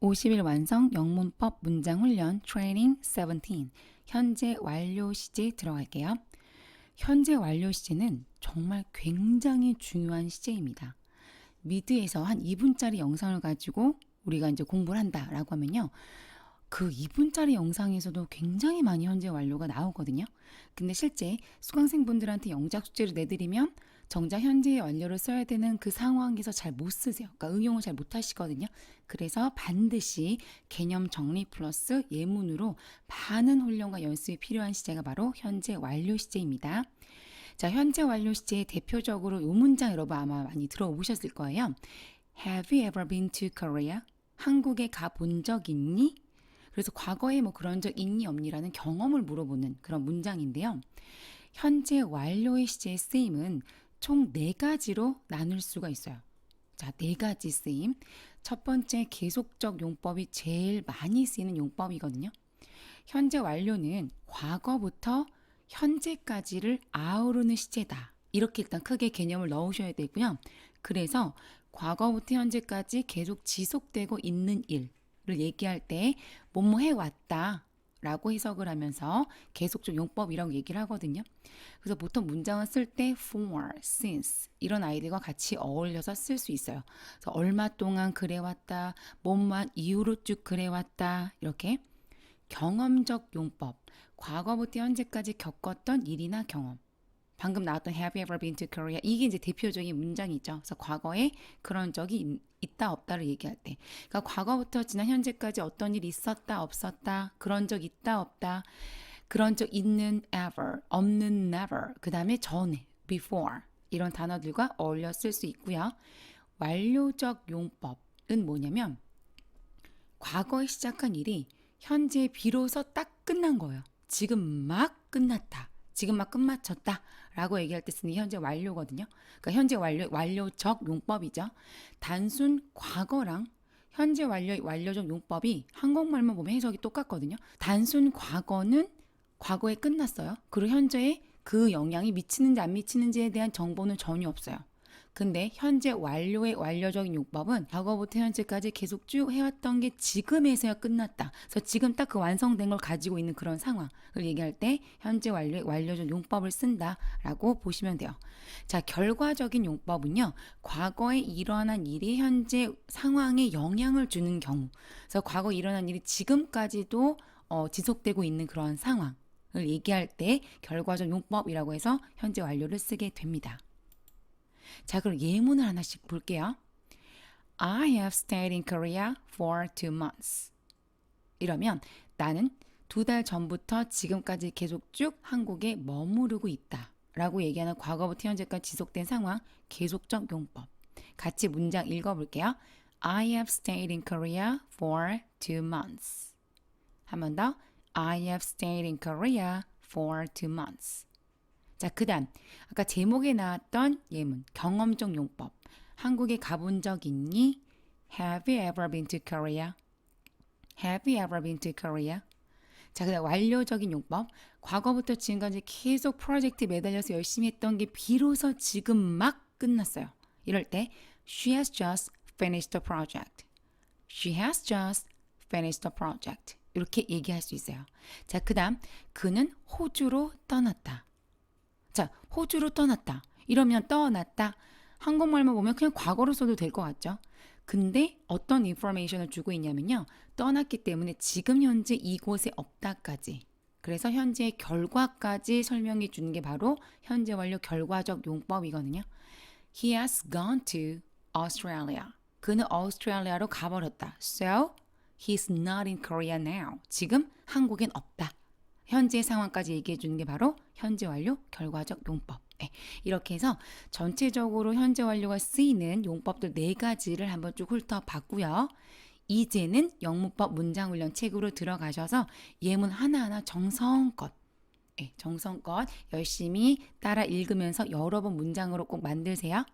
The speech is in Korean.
50일 완성 영문법 문장 훈련 트레이닝 17 현재 완료 시제 들어갈게요. 현재 완료 시제는 정말 굉장히 중요한 시제입니다. 미드에서 한 2분짜리 영상을 가지고 우리가 이제 공부를 한다라고 하면요. 그 2분짜리 영상에서도 굉장히 많이 현재 완료가 나오거든요. 근데 실제 수강생분들한테 영작 숙제를 내드리면 정작 현재의 완료를 써야 되는 그 상황에서 잘 못 쓰세요. 그러니까 응용을 잘 못 하시거든요. 그래서 반드시 개념 정리 플러스 예문으로 많은 훈련과 연습이 필요한 시제가 바로 현재 완료 시제입니다. 자, 현재 완료 시제의 대표적으로 이 문장 여러분 아마 많이 들어보셨을 거예요. Have you ever been to Korea? 한국에 가본 적 있니? 그래서 과거에 뭐 그런 적 있니 없니라는 경험을 물어보는 그런 문장인데요. 현재 완료의 시제의 쓰임은 총 네 가지로 나눌 수가 있어요. 자, 네 가지 쓰임. 첫 번째 계속적 용법이 제일 많이 쓰이는 용법이거든요. 현재 완료는 과거부터 현재까지를 아우르는 시제다. 이렇게 일단 크게 개념을 넣으셔야 되고요. 그래서 과거부터 현재까지 계속 지속되고 있는 일을 얘기할 때 뭐뭐 해왔다. 라고 해석을 하면서 계속적 용법이라고 얘기를 하거든요. 그래서 보통 문장을 쓸 때 for, since 이런 아이들과 같이 어울려서 쓸 수 있어요. 그래서 얼마 동안 그래왔다, 뭐만 이후로 쭉 그래왔다 이렇게 경험적 용법, 과거부터 현재까지 겪었던 일이나 경험. 방금 나왔던 Have you ever been to Korea? 이게 이제 대표적인 문장이죠. 그래서 과거에 그런 적이 있, 다 없다를 얘기할 때. 그러니까 과거부터 지난 현재까지 어떤 일이 있었다 없었다 그런 적 있다 없다 그런 적 있는 ever 없는 never 그 다음에 전에 before 이런 단어들과 어울려 쓸 수 있고요. 완료적 용법은 뭐냐면 과거에 시작한 일이 현재 비로소 딱 끝난 거예요. 지금 막 끝났다. 지금 막 끝마쳤다. 라고 얘기할 때 쓰는 게 현재 완료거든요. 그러니까 현재 완료, 완료적 용법이죠. 단순 과거랑 현재 완료, 완료적 용법이 한국말만 보면 해석이 똑같거든요. 단순 과거는 과거에 끝났어요. 그리고 현재에 그 영향이 미치는지 안 미치는지에 대한 정보는 전혀 없어요. 근데 현재 완료의 완료적인 용법은 과거부터 현재까지 계속 쭉 해왔던 게 지금에서야 끝났다. 그래서 지금 딱 그 완성된 걸 가지고 있는 그런 상황을 얘기할 때 현재 완료의 완료적 용법을 쓴다라고 보시면 돼요. 자, 결과적인 용법은요. 과거에 일어난 일이 현재 상황에 영향을 주는 경우. 그래서 과거 에 일어난 일이 지금까지도 어, 지속되고 있는 그런 상황을 얘기할 때 결과적 용법이라고 해서 현재 완료를 쓰게 됩니다. 자, 그럼 예문을 하나씩 볼게요. I have stayed in Korea for two months. 이러면 나는 두 달 전부터 지금까지 계속 쭉 한국에 머무르고 있다. 라고 얘기하는 과거부터 현재까지 지속된 상황, 계속적 용법. 같이 문장 읽어볼게요. I have stayed in Korea for two months. 한 번 더. I have stayed in Korea for two months. 자, 그 다음. 아까 제목에 나왔던 예문, 경험적 용법. 한국에 가본 적 있니? Have you ever been to Korea? Have you ever been to Korea? 자, 그 다음 완료적인 용법. 과거부터 지금까지 계속 프로젝트에 매달려서 열심히 했던 게 비로소 지금 막 끝났어요. 이럴 때, She has just finished the project. She has just finished the project. 이렇게 얘기할 수 있어요. 자, 그 다음, 그는 호주로 떠났다. 자, 호주로 떠났다. 이러면 떠났다. 한국말만 보면 그냥 과거로 써도 될 것 같죠? 근데 어떤 인포메이션을 주고 있냐면요. 떠났기 때문에 지금 현재 이곳에 없다까지. 그래서 현재의 결과까지 설명해 주는 게 바로 현재 완료 결과적 용법이거든요. He has gone to Australia. 그는 오스트레일리아로 가버렸다. So, he's not in Korea now. 지금 한국엔 없다. 현재 상황까지 얘기해 주는 게 바로 현재 완료 결과적 용법. 네, 이렇게 해서 전체적으로 현재 완료가 쓰이는 용법들 네 가지를 한번 쭉 훑어봤고요. 이제는 영문법 문장훈련 책으로 들어가셔서 예문 하나하나 정성껏 네, 정성껏 열심히 따라 읽으면서 여러 번 문장으로 꼭 만들세요.